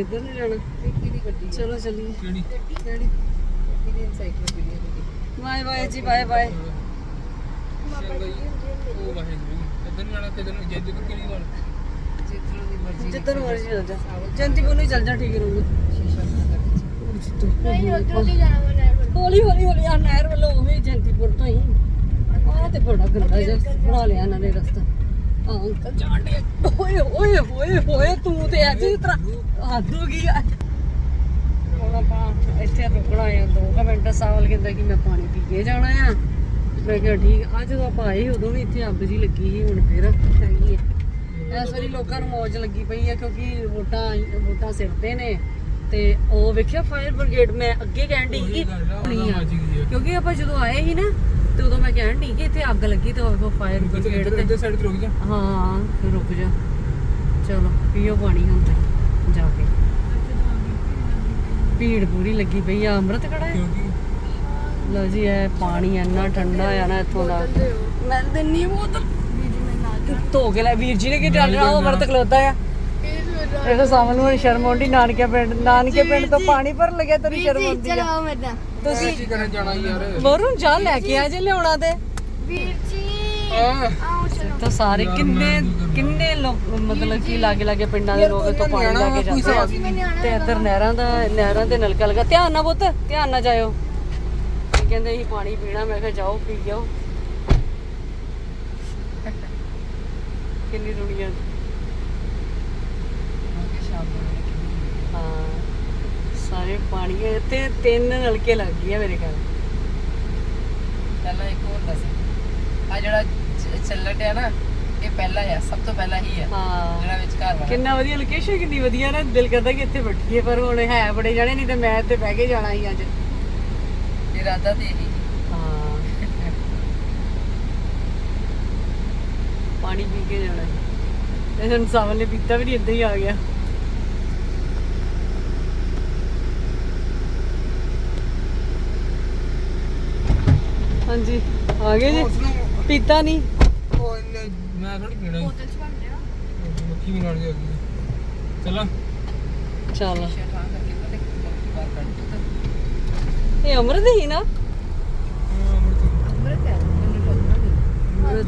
ਕਿੱਧਰ ਨੂੰ ਜਾਣਾ? ਵਿੱਕੀ ਦੀ ਗੱਡੀ ਚਲੋ ਚੱਲੀਏ। ਕਿਹੜੀ? ਕਿਹੜੀ? ਵਿੱਕੀ ਦੀ ਐਨਸਾਈਕਲੋਪੀਡੀਆ ਦੀ। Bye bye ji bye bye. ਉਹ ਵਾਹਿਗੁਰੂ ਕਿੱਧਰ ਨੂੰ ਜਾਣਾ? ਕਿੱਧਰ ਨੂੰ? ਜੇ ਕਿਹੜੀ ਗੱਲ ਜਿੱਧਰੋਂ ਦੀ ਮਰਜ਼ੀ ਜਿੱਧਰ ਨੂੰ ਮਰਜ਼ੀ ਚੱਲ ਜਾ। ਜੰਤੀ ਕੋਲ ਹੀ ਚੱਲ ਜਾ ਠੀਕ ਰਹੂਗਾ ਸ਼ੀਸ਼ਾ ਬੰਦ ਕਰਕੇ ਨਹੀਂ ਉਧਰੋਂ ਦੀ ਜਾਣਾ ਮੈਂ ਨਹਿਰ ਵੱਲ। ਹੌਲੀ ਹੌਲੀ ਹੌਲੀ ਆ ਨਹਿਰ ਵੱਲੋਂ ਉਹ ਵੀ ਜੰਤੀਪੁਰ ਤੋਂ ਹੀ। ਆਹ ਤੇ ਬੜਾ ਗੰਦਾ ਜਿਹਾ ਬਣਾ ਲਿਆ ਇਹਨਾਂ ਨੇ ਰਸਤਾ। ਆ ਅੰਕਲ ਜਾਂਦੇ ਓਏ ਓਏ ਓਏ ਓਏ ਤੂੰ ਤੇ ਅੱਜ ਇਸ ਤਰ੍ਹਾਂ ਹੱਦ ਹੋ ਗਈ ਆ। ਹੁਣ ਆਪਾਂ ਇੱਥੇ ਰੁਕਣਾ ਆ ਦੋ ਕੁ ਮਿੰਟ ਸਾਵਲ ਕਹਿੰਦਾ ਕਿ ਮੈਂ ਪਾਣੀ ਪੀ ਕੇ ਜਾਣਾ ਆ। ਮੈਂ ਕਿਹਾ ਠੀਕ ਆ ਜਦੋਂ ਆਪਾਂ ਆਏ ਸੀ ਉਦੋਂ ਵੀ ਇੱਥੇ ਅੱਗ ਜੀ ਲੱਗੀ ਸੀ ਹੁਣ ਫਿਰ ਹੈਗੀ ਹੈ ਇਸ ਵਾਰੀ ਲੋਕਾਂ ਨੂੰ ਮੌਜ ਲੱਗੀ ਪਈ ਹੈ ਕਿਉਂਕਿ ਵੋਟਾਂ ਵੋਟਾਂ ਸਿਰ ਤੇ ਨੇ। ਤੇ ਉਹ ਵੇਖਿਆ ਫਾਇਰ ਬ੍ਰਿਗੇਡ ਮੈਂ ਅੱਗੇ ਕਹਿਣ ਦੀ ਕਿ ਆ, ਆ। ਆ। ਕਿਉਂਕਿ ਆਪਾਂ ਜਦੋਂ ਆਏ ਸੀ ਨਾ ਤੇ ਉਦੋਂ ਮੈਂ ਕਹਿਣ ਦੀ ਕਿ ਇੱਥੇ ਅੱਗ ਲੱਗੀ ਤੇ ਉਹ ਫਾਇਰ ਬ੍ਰਿਗੇਡ ਤੇ। ਇੱਧਰ ਸਾਈਡ ਤੇ ਰੁਕ ਜਾ। ਹਾਂ ਫਿਰ ਰੁਕ ਜਾ। ਚਲੋ ਪੀਓ ਪਾਣੀ ਹੁਣ ਤੇ ਜਾ ਕੇ। ਭੀੜ ਪੂਰੀ ਲੱਗੀ ਪਈ ਆ ਅੰਮ੍ਰਿਤ ਕੜਾ ਹੈ? ਲਓ ਜੀ ਇਹ ਪਾਣੀ ਇੰਨਾ ਠੰਡਾ ਆ ਨਾ ਇੱਥੋਂ ਦਾ। ਮੈਂ ਦਿੰਨੀ ਬੋਤਲ। ਧੋ ਕੇ ਲੈ ਵੀਰ ਜੀ ਨੇ ਕੀ ਡਾਲਣਾ ਉਹ ਅੰਮ੍ਰਿਤ ਖਲੋਤਾ ਆ। ਇਹ ਤਾਂ ਸਾਵਨ ਨੂੰ ਸ਼ਰਮ ਆਉਂਦੀ ਨਾਨਕੇ ਪਿੰਡ ਨਾਨਕੇ ਪਿੰਡ ਤੋਂ ਪਾਣੀ ਭਰਨ ਲੱਗਿਆ ਤੇਰੀ ਸ਼ਰਮ ਆਉਂਦੀ ਆ। ਚਲਾਓ ਮੇਰੇ ਨਾਲ ਤੁਸੀਂ ਕੀ ਕਰਨ ਜਾਣਾ ਯਾਰ? ਵਰੁਣ ਜਾ ਲੈ ਕੇ ਆ ਜੇ ਲਿਆਉਣਾ ਤੇ। ਵੀਰ ਜੀ। ਆ ਆਓ ਚਲੋ। ਤਾਂ ਸਾਰੇ ਕਿੰਨੇ ਕਿੰਨੇ ਲੋਕ ਮਤਲਬ ਕਿ ਲਾਗੇ ਲਾਗੇ ਪਿੰਡਾਂ ਦੇ ਲੋਕ ਇੱਥੋਂ ਪਾਣੀ ਲੈ ਕੇ ਜਾਂਦੇ ਆ। ਤੇ ਇੱਧਰ ਨਹਿਰਾਂ ਦਾ ਨਹਿਰਾਂ ਦੇ ਨਲਕਾ ਲਗਾ। ਧਿਆਨ ਨਾਲ ਪੁੱਤ ਧਿਆਨ ਨਾਲ ਜਾਇਓ। ਇਹ ਕਹਿੰਦੇ ਅਸੀਂ ਪਾਣੀ ਪੀਣਾ ਮੈਂ ਕਿਹਾ ਜਾਓ ਪੀ ਜਾਓ। ਕਿੰਨੀ ਦੁਨੀਆ ਸ਼ਾਮ ਨੂੰ ਹਾਂ ਸਾਰੇ ਪਾਣੀ ਹੈ ਤੇ ਤਿੰਨ ਨਲਕੇ ਲੱਗ ਗਏ ਆ ਮੇਰੇ ਘਰ ਪਹਿਲਾਂ ਇੱਕ ਹੋਰ ਦੱਸ। ਆ ਜਿਹੜਾ ਚ- ਚੱਲਣ ਡਿਆ ਨਾ ਇਹ ਪਹਿਲਾ ਆ ਸਭ ਤੋਂ ਪਹਿਲਾ ਹੀ ਆ। ਹਾਂ। ਜਿਹੜਾ ਵਿੱਚ ਘਰ ਵਾਲਾ। ਕਿੰਨਾ ਵਧੀਆ ਲੋਕੇਸ਼ਨ ਕਿੰਨੀ ਵਧੀਆ ਨਾ ਦਿਲ ਕਰਦਾ ਕਿ ਇੱਥੇ ਬੈਠੀਏ ਪਰ ਹੁਣ ਹੈ ਬੜੇ ਜਾਣੇ ਨਹੀਂ ਤੇ ਮੈਂ ਇੱਥੇ ਬਹਿ ਕੇ ਜਾਣਾ ਸੀ ਅੱਜ। ਇਰਾਦਾ ਤੇ ਇਹੀ। ਹਾਂ। ਪਾਣੀ ਪੀ ਕੇ ਜਾਣਾ। ਹੈ ਇਹ ਸਾਵਲ ਨੇ ਪੀਤਾ ਵੀ ਨਹੀਂ ਇੱਦਾਂ ਹੀ ਆ ਗਿਆ। ਹਾਂਜੀ। ਆ ਗਏ ਜੀ। ਪੀਤਾ ਨਹੀਂ। ਉਹ ਇਹਨੇ ਮੈਂ ਥੋੜੀ ਪੀਣਾ ਸੀ। ਬੋਤਲ ਚ ਭਰ ਲਿਆ ਮੱਖੀ ਵੀ ਨਾਲ ਦੀ ਆ ਗਈ। ਚਲਾ। ਚੱਲ। ਇਹ ਅਮਰਤ ਹੀ ਨਾ।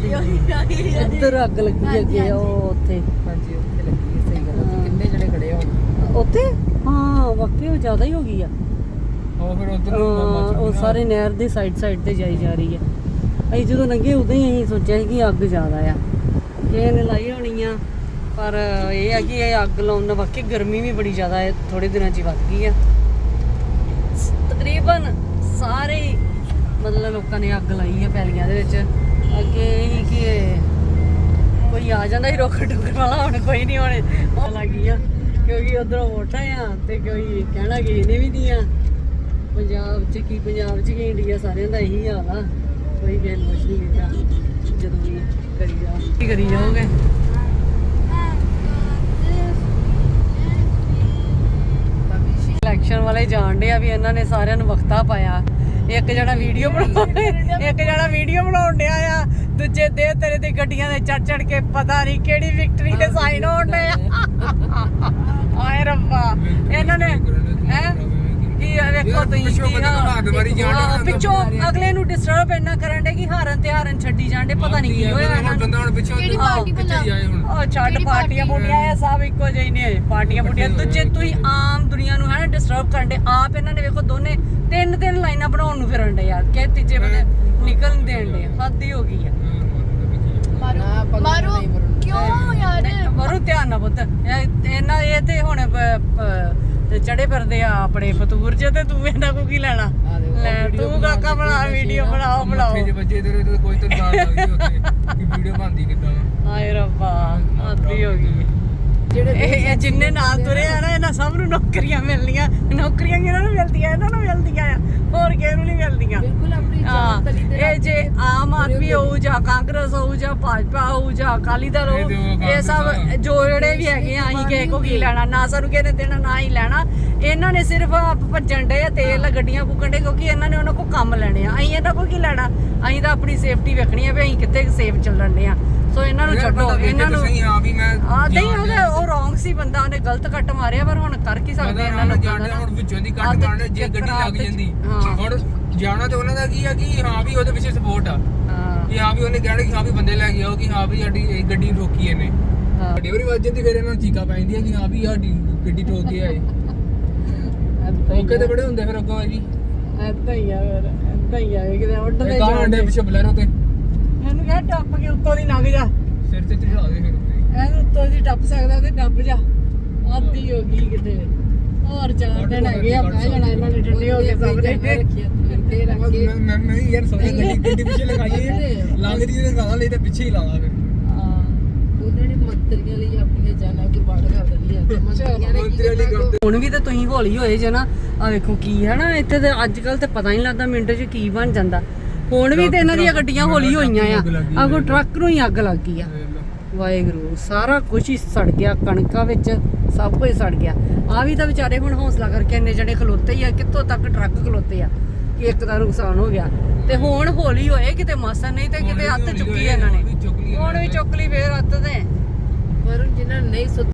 ਹੈ ਇੱਧਰ ਅੱਗ ਲੱਗੀ ਆ ਉਹ ਉੱਥੇ। ਹਾਂਜੀ ਉੱਥੇ ਲੱਗੀ ਹੈ ਸਹੀ ਗੱਲ ਹੈ। ਕਿੰਨੇ ਜਣੇ ਖੜੇ ਹੋਣ? ਉੱਥੇ? ਹਾਂ ਵਾਕਈ ਉਹ ਜ਼ਿਆਦਾ ਹੀ ਹੋ ਗਈ ਆ। ਉਹ ਫਿਰ ਉਧਰ ਹਾਂ, ਉਹ ਸਾਰੇ ਨਹਿਰ ਦੀ ਸਾਈਡ ਸਾਈਡ ਤੇ ਜਾਈ ਜਾ ਰਹੀ ਆ ਅਸੀਂ ਜਦੋਂ ਲੰਘੇ ਉਦੋਂ ਹੀ ਅਸੀਂ ਸੋਚਿਆ ਸੀ ਕਿ ਅੱਗ ਜ਼ਿਆਦਾ ਆ। ਕਿਸੇ ਨੇ ਲਾਈ ਹੋਣੀ ਆ ਪਰ ਇਹ ਆ ਕਿ ਇਹ ਅੱਗ ਲਾਉਣ ਨਾਲ ਵਾਕਈ ਗਰਮੀ ਵੀ ਬੜੀ ਜ਼ਿਆਦਾ ਹੈ ਥੋੜੇ ਦਿਨਾਂ 'ਚ ਹੀ ਵੱਧ ਗਈ ਆ। ਤਕਰੀਬਨ ਸਾਰੇ ਹੀ ਮਤਲਬ ਲੋਕਾਂ ਨੇ ਅੱਗ ਲਾਈ ਆ ਪੈਲੀਆਂ ਦੇ ਵਿੱਚ। ਅੱਗੇ ਹੀ ਕਿ ਕੋਈ ਆ ਜਾਂਦਾ ਹੀ ਰੋਕ ਟੁਕਰ ਵਾਲਾ ਹੁਣ ਕੋਈ ਨਹੀਂ ਹੁਣ ਲੱਗੀ ਆ। ਕਿਉਂਕਿ ਉਧਰੋਂ ਵੋਟਾਂ ਆ ਤੇ ਕੋਈ ਕਹਿਣਾ ਕਿ ਇਹਨੇ ਵੀ ਦੀਆਂ ਪੰਜਾਬ 'ਚ ਕੀ ਪੰਜਾਬ 'ਚ ਕੀ ਇੰਡੀਆ ਸਾਰਿਆਂ ਦਾ ਇਹੀ ਹਾਲ ਆ। ਕੋਈ ਕੁਛ ਨਹੀਂ ਕਹਿੰਦਾ ਜਦੋਂ ਵੀ ਕਰੀ ਜਾ ਕੀ ਕਰੀ ਜਾਓਗੇ? ਇਲੈਕਸ਼ਨ ਵਾਲੇ ਜਾਣਦੇ ਆ ਵੀ ਇਹਨਾਂ ਨੇ ਸਾਰਿਆਂ ਨੂੰ ਵਕਤਾ ਪਾਇਆ। ਇੱਕ ਜਣਾ ਵੀਡੀਓ ਬਣਾਉਣ ਇੱਕ ਜਣਾ ਵੀਡੀਓ ਬਣਾਉਣ ਡਿਆ ਆ। ਦੂਜੇ ਦੇ ਤੇਰੇ ਤੇ ਗੱਡੀਆਂ ਦੇ ਚੜ ਚੜ ਕੇ ਪਤਾ ਨਹੀਂ ਕਿਹੜੀ ਵਿਕਟਰੀ ਦੇ ਸਾਈਨ ਹੋਣ ਡੇ ਆਏ ਰੱਬਾ। ਇਹਨਾਂ ਨੇ ਹੈ? ਕੀ ਇਹ ਵੇਖੋ ਤੁਸੀਂ ਪਿੱਛੋਂ ਕੀ ਬੰਦੇ ਨੂੰ ਹਾਂ। ਅੱਗ ਮਾਰੀ ਜਾਣ ਡਿਆ, ਹਾਂ, ਅੱਗ ਪਿੱਛੋਂ ਮਾਰੀ ਅਗਲੇ ਨੂੰ ਡਿਸਟਰਬ ਇੰਨਾ ਕਰਨ ਡੇ ਕਿ ਹਾਰਨ ਤੇ ਹਾਰਨ ਛੱਡੀ ਜਾਂਦੇ ਪਤਾ ਨਹੀਂ ਕੀ ਹੋਇਆ ਇਹਨਾਂ ਨੂੰ ਬੰਦਾ ਹੁਣ ਪਿੱਛੋਂ ਕਿਹੜੀ ਪਾਰਟੀ ਪਿੱਛੇ ਹੀ ਆਏ ਹੁਣ। ਉਹ ਛੱਡ ਕਿਹੜੀ ਪਾਰਟੀਆਂ ਪਾਰਟੀ? ਪੁੱਟੀਆਂ ਇਹ ਸਭ ਇੱਕੋ ਜਿਹੇ ਨੇ ਪਾਰਟੀਆਂ ਪੁੱਟੀਆਂ ਦੂਜੇ ਤੁਸੀਂ ਆਮ ਦੁਨੀਆ ਨੂੰ ਹੈ ਨਾ ਡਿਸਟਰਬ ਕਰਨ ਦੇ ਆਪ ਇਹਨਾਂ ਨੇ ਵੇਖੋ ਦੋਨੇ ਤਿੰਨ ਤਿੰਨ ਲਾਈਨਾਂ ਬਣਾਉਣ ਨੂੰ ਫਿਰਨ ਦੇ ਯਾਰ ਕਿ ਤੀਜੇ ਬੰਦੇ ਨਿਕਲ ਨਹੀਂ ਦੇਣ ਦੇ ਹੱਦ ਹੀ ਹੋ ਗਈ ਆ। ਮਾਰੋ ਨਾ, ਪਗਲ ਮਾਰੋ ਨਹੀਂ ਮਰਨਾ। ਕਿਉਂ ਯਾਰ? ਮਰੂ ਧਿਆਨ ਨਾਲ ਪੁੱਤ। ਇਹ- ਇਹਨਾਂ ਇਹ ਤੇ ਹੁਣ ਚੜੇ ਫਿਰਦੇ ਆ ਆਪਣੇ ਫਤੂਰ ਚ ਤੇ ਤੂੰ ਇਹਨਾਂ ਕੋ ਕੀ ਲੈਣਾ? ਲੈ ਤੂੰ ਕਾਕਾ ਬਣਾ ਵੀਡੀਓ ਬਣਾਓ ਬਣਾਓ ਮੱਥੇ 'ਚ ਵੱਜੇ ਤੇਰੇ ਤੇ ਕੋਈ ਤਾਂ ਨਾਲ ਲੱਗਦੀ ਉੱਥੇ ਕਿ ਵੀਡੀਓ ਬਣਦੀ ਕਿੱਦਾਂ ਹਾਏ ਰੱਬਾ ਹੱਦੀ ਹੋ ਗਈ। ਜਿਹੜੇ ਜਿੰਨੇ ਨਾਲ ਤੁਰੇ ਆ ਨਾ ਇਹਨਾਂ ਸਭ ਨੂੰ ਨੌਕਰੀਆਂ ਮਿਲਣੀਆਂ। ਨੌਕਰੀਆਂ ਕਿਹਨਾਂ ਨੂੰ ਮਿਲਦੀਆਂ? ਇਹਨਾਂ ਨੂੰ ਮਿਲਦੀਆਂ ਆ। ਹੋਰ ਕਿਸੇ ਨੂੰ ਨਹੀਂ ਮਿਲਦੀਆਂ? ਬਿਲਕੁਲ ਆਪਣੀ ਤੇ ਇਹ ਜੇ ਆਮ ਆਦਮੀ ਹੋਊ ਜਾਂ ਕਾਂਗਰਸ ਹੋਊ ਜਾਂ ਭਾਜਪਾ ਹੋਊ ਜਾਂ ਅਕਾਲੀ ਦਲ ਹੋਊ ਇਹ ਸਭ ਕਾਂਗਰਸ ਆ। ਜੋ ਜਿਹੜੇ ਵੀ ਹੈਗੇ ਆ ਅਸੀਂ ਕਿਸੇ ਕੋ ਕੀ ਲੈਣਾ? ਨਾ ਸਾਨੂੰ ਕਿਸੇ ਨੇ ਦੇਣਾ ਨਾ ਹੀ ਲੈਣਾ। ਇਹਨਾਂ ਨੇ ਸਿਰਫ ਆਪ ਭੱਜਣ ਦੇ ਤੇਲ ਗੱਡੀਆਂ ਫੂਕਣ ਦੇ ਕਿਉਂਕਿ ਇਹਨਾਂ ਨੇ ਉਹਨਾਂ ਕੋ ਕੰਮ ਲੈਣੇ ਆ। ਅਸੀਂ ਇਹਨਾਂ ਕੋ ਕੀ ਲੈਣਾ? ਅਸੀਂ ਤਾਂ ਆਪਣੀ ਸੇਫਟੀ ਵੇਖਣੀ ਆ ਵੀ ਅਸੀਂ ਕਿੱਥੇ ਸੇਫ ਚੱਲਣ ਦੇ ਆ। ਸੋ ਇਹਨਾਂ ਨੂੰ ਛੱਡੋ ਇਹਨਾਂ ਨੂੰ ਸਹੀ ਹਾਂ ਵੀ ਮੈਂ ਆ ਨਹੀਂ ਉਹਦੇ ਉਹ ਰੋਂਗ ਸੀ ਬੰਦਾ ਉਹਨੇ ਗਲਤ ਕੱਟ ਮਾਰਿਆ ਪਰ ਹੁਣ ਕਰ ਕੀ ਸਕਦੇ ਇਹਨਾਂ ਨੂੰ। ਜਾਣਦੇ ਹੁਣ ਵਿੱਚੋਂ ਦੀ ਕੱਟ ਮਾਰਨੇ ਜੇ ਗੱਡੀ ਲੱਗ ਜਾਂਦੀ। ਹਾਂ। ਹੁਣ ਜਾਣਾ ਤੇ ਉਹਨਾਂ ਦਾ ਕੀ ਆ ਕਿ ਹਾਂ ਵੀ ਉਹਦੇ ਪਿੱਛੇ ਸਪੋਰਟ ਆ। ਹਾਂ। ਕਿ ਹਾਂ ਵੀ ਉਹਨੇ ਕਹਿਣਾ ਕਿ ਹਾਂ ਵੀ ਬੰਦੇ ਲੈ ਕੇ ਆਓ ਕਿ ਹਾਂ ਵੀ ਸਾਡੀ ਗੱਡੀ ਠੋਕੀ ਇਹਨੇ। ਹਾਂ। ਵੱਡੀ ਵਾਰੀ ਵੱਜ ਜਾਂਦੀ ਫਿਰ ਇਹਨਾਂ ਨੂੰ ਚੀਕਾ ਪੈ ਜਾਂਦੀਆਂ ਕਿ ਹਾਂ ਵੀ ਸਾਡੀ ਗੱਡੀ ਠੋਕ ਕੇ ਆਏ। ਓਕੇ ਤੇ ਬੜੇ ਹੁੰਦੇ ਫਿਰ ਅੱਗੋਂ ਵੀ। ਐਦਾਂ ਹੀ ਆ ਫਿਰ ਐਦਾਂ ਹੀ ਆ ਕਿਤੇ ਉੱਡਦੇ ਜਾਂਦੇ ਪਿੱਛੇ ਬਲੈਰੋ ਕਿਹਾ ਟੱਪ ਕੇ ਉੱਤੋਂ ਦੀ ਲੰਘ ਜਾ। ਸਿਰ ਤੇ ਚੜਾ ਦੇ ਫਿਰ ਉੱਤੇ। ਇਹਨੂੰ ਉੱਤੋਂ ਦੀ ਟੱਪ ਸਕਦਾ ਤੇ ਟੱਪ ਜਾ। ਆਦੀ ਹੋ ਗਈ ਕਿਤੇ। ਹੋਰ ਚਾਰ ਦਿਨ ਹੈਗੇ ਆ ਬਹਿ ਜਾਣਾ ਇਹਨਾਂ ਨੇ ਠੰਡੇ ਹੋ ਕੇ ਸਭ ਨੇ ਮੈਂ ਮੈਂ ਮੈਂ ਵੀ ਯਾਰ ਸੋਚਿਆ ਗੱਡੀ ਗੱਡੀ ਪਿੱਛੇ ਲਗਾਈਏ ਲੰਘਦੀ ਤੇ ਗਾਂ ਲਈ ਤਾਂ ਪਿੱਛੇ ਹੀ ਲਾਵਾਂ ਫਿਰ। ਮੰਤਰੀ ਵਾਲੀ ਕਰਦੇ ਹੁਣ ਵੀ ਤੇ ਤੁਸੀਂ ਹੌਲੀ ਹੋਏ ਜੇ ਨਾ ਆ ਵੇਖੋ ਕੀ ਹੈ ਨਾ ਇੱਥੇ ਤੇ ਅੱਜ ਕੱਲ ਤੇ ਪਤਾ ਹੀ ਨਹੀਂ ਲੱਗਦਾ ਮਿੰਟ 'ਚ ਕੀ ਬਣ ਜਾਂਦਾ। ਹੁਣ ਵੀ ਤੇ ਇਹਨਾਂ ਦੀਆਂ ਗੱਡੀਆਂ ਹੌਲੀ ਹੋਈਆਂ ਆ। ਆਗੋ ਟਰੱਕ ਨੂੰ ਹੀ ਅੱਗ ਲੱਗ ਗਈ ਆ। ਵਾਹਿਗੁਰੂ ਸਾਰਾ ਕੁਝ ਹੀ ਸੜ ਗਿਆ ਕਣਕਾਂ ਵਿੱਚ ਸਭ ਕੁਝ ਸੜ ਗਿਆ। ਆ ਵੀ ਤਾਂ ਵਿਚਾਰੇ ਹੁਣ ਹੌਸਲਾ ਕਰਕੇ ਇੰਨੇ ਜਣੇ ਖਲੋਤੇ ਹੀ ਆ ਕਿੱਥੋਂ ਤੱਕ ਟਰੱਕ ਖਲੋਤੇ ਆ? ਕਿ ਇੱਕ ਦਾ ਨੁਕਸਾਨ ਹੋ ਗਿਆ। ਤੇ ਹੁਣ ਹੌਲੀ ਹੋਏ ਕਿਤੇ ਮਾਸਾ ਨਹੀਂ ਤੇ ਕਿਤੇ ਹੱਥ ਚੁੱਕੀ ਇਹਨਾਂ ਨੇ। ਹੁਣ ਵੀ ਚੁੱਕ ਲਈ ਫੇਰ ਹੱਥ ਤੇ। ਪਰ ਜਿਹਨਾਂ ਨੇ ਨਹੀਂ ਸੁੱਤੇ